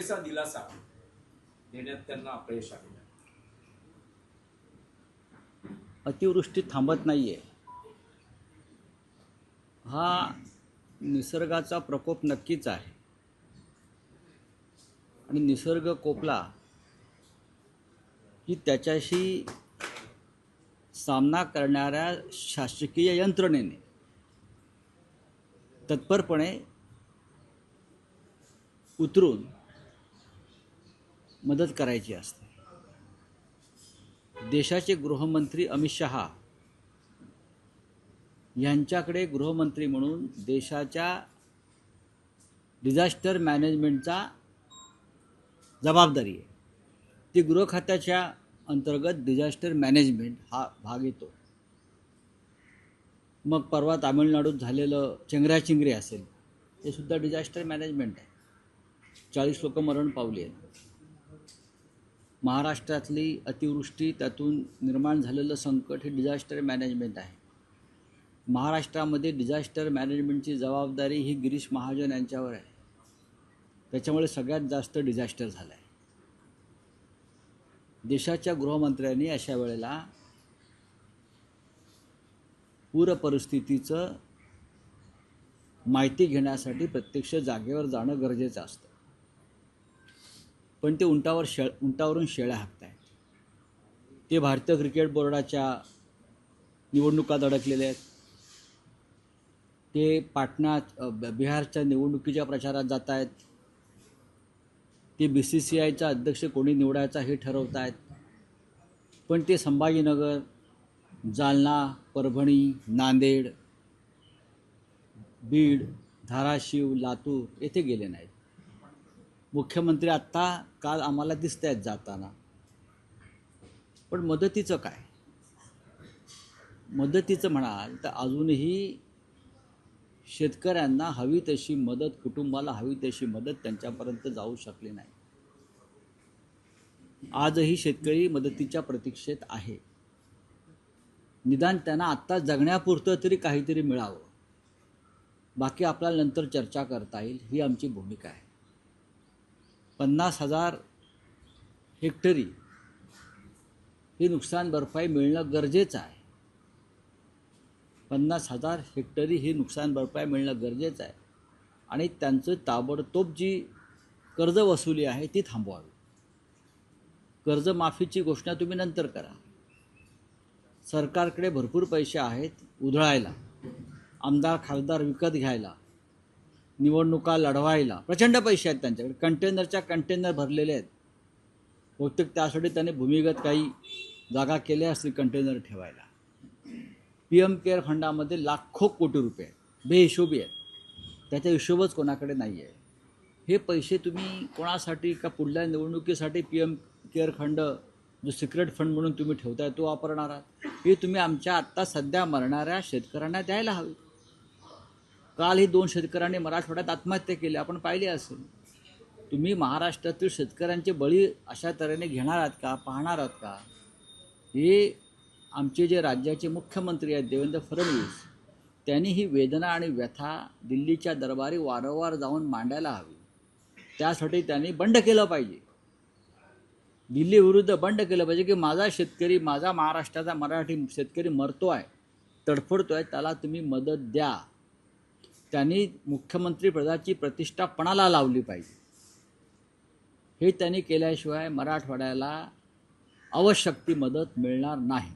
पुरेसा दिलासा देण्यात त्यांना अपयश आले अतिवृष्टी थांबत नाहीये. हा निसर्गाचा प्रकोप नक्कीच आहे. आणि निसर्ग कोपला की त्याच्याशी सामना करणाऱ्या शासकीय यंत्रणेने तत्परपणे उतरून मदत करायची असते. देशाचे गृहमंत्री अमित शहा यांच्याकडे गृहमंत्री म्हणून देशाच्या डिझास्टर मॅनेजमेंटचा जबाबदारी आहे. ती गृह खात्याच्या अंतर्गत डिझास्टर मॅनेजमेंट हा भाग येतो. मग परवा तामिळनाडूत झालेलं चेंगराचिंगरी असेल ते सुद्धा डिझास्टर मॅनेजमेंट आहे. चाळीस लोक मरण पावली आहेत. महाराष्ट्रातली अतिवृष्टी त्यातून निर्माण झालेलं संकट हे डिझास्टर मॅनेजमेंट आहे. महाराष्ट्रामध्ये डिझास्टर मॅनेजमेंटची जबाबदारी ही गिरीश महाजन यांच्यावर आहे. त्याच्यामुळे सगळ्यात जास्त डिझास्टर झालं आहे देशाच्या गृहमंत्र्यांनी अशा वेळेला पूर परिस्थितीचं माहिती घेण्यासाठी प्रत्यक्ष जागेवर जाणं गरजेचं असतं. पण ते उंटावर शेळ उंटावरून शेळ्या हाकत आहेत ते भारतीय क्रिकेट बोर्डाच्या निवडणुकात अडकलेले आहेत. ते पाटणात ब- बिहारच्या निवडणुकीच्या प्रचारात जात आहेत ते बी सी सी आयचा अध्यक्ष कोणी निवडायचा हे ठरवत आहेत पण ते संभाजीनगर जालना परभणी नांदेड बीड धाराशिव लातूर येथे गेले नाहीत. मुख्यमंत्री आत्ता काल आम्हाला दिसत आहेत जाताना. पण मदतीचं काय? मदतीचं म्हणाल तर अजूनही शेतकऱ्यांना हवी तशी मदत कुटुंबाला हवी तशी मदत त्यांच्यापर्यंत जाऊ शकली नाही. आजही शेतकरी मदतीच्या प्रतीक्षेत आहे. निदान त्यांना आत्ता जगण्यापुरतं तरी काहीतरी मिळावं. बाकी आपल्याला नंतर चर्चा करता येईल. ही आमची भूमिका आहे. पन्नास हजार हेक्टरी ही नुकसान भरपाई मिळणं गरजेचं आहे. पन्नास हजार हेक्टरी ही नुकसान भरपाई मिळणं गरजेचं आहे. आणि त्यांचं ताबडतोब जी कर्ज वसुली आहे ती थांबवावी. कर्जमाफीची घोषणा तुम्ही नंतर करा. सरकारकडे भरपूर पैसे आहेत उधळायला. आमदार खासदार विकत घ्यायला. निवडणुका लढवायला प्रचंड पैसे आहेत त्यांच्याकडे. कंटेनरच्या कंटेनर भरलेले आहेत. बहुतेक त्यासाठी त्यांनी भूमिगत काही जागा केल्या असतील कंटेनर ठेवायला. पी एम केअर फंडामध्ये लाखो कोटी रुपये आहेत. बेहिशोबी आहेत. त्याच्या हिशोबच कोणाकडे नाही आहे हे पैसे तुम्ही कोणासाठी का पुढल्या निवडणुकीसाठी पी एम केअर फंड जो सिक्रेट फंड म्हणून तुम्ही ठेवताय तो वापरणार आहात? हे तुम्ही आमच्या आत्ता सध्या मरणाऱ्या शेतकऱ्यांना द्यायला हवी. काल ही दोन शेतकऱ्यांनी मराठवाड्यात आत्महत्या केली. आपण पाहिली असेल. तुम्ही महाराष्ट्रातील शेतकऱ्यांचे बळी अशा तऱ्हेने घेणार आहात का पाहणार आहात का? हे आमचे जे राज्याचे मुख्यमंत्री आहेत देवेंद्र फडणवीस त्यांनी ही वेदना आणि व्यथा दिल्लीच्या दरबारी वारंवार जाऊन मांडायला हवी. त्यासाठी त्यांनी बंड केलं पाहिजे. दिल्लीविरुद्ध बंड केलं पाहिजे की माझा शेतकरी माझा महाराष्ट्राचा मराठी शेतकरी मरतो आहे तडफडतो आहे त्याला तुम्ही मदत द्या. त्यांनी मुख्यमंत्रीपदाची प्रतिष्ठा पणाला लावली पाहिजे. हे त्यांनी केल्याशिवाय मराठवाड्याला आवश्यक ती मदत मिळणार नाही.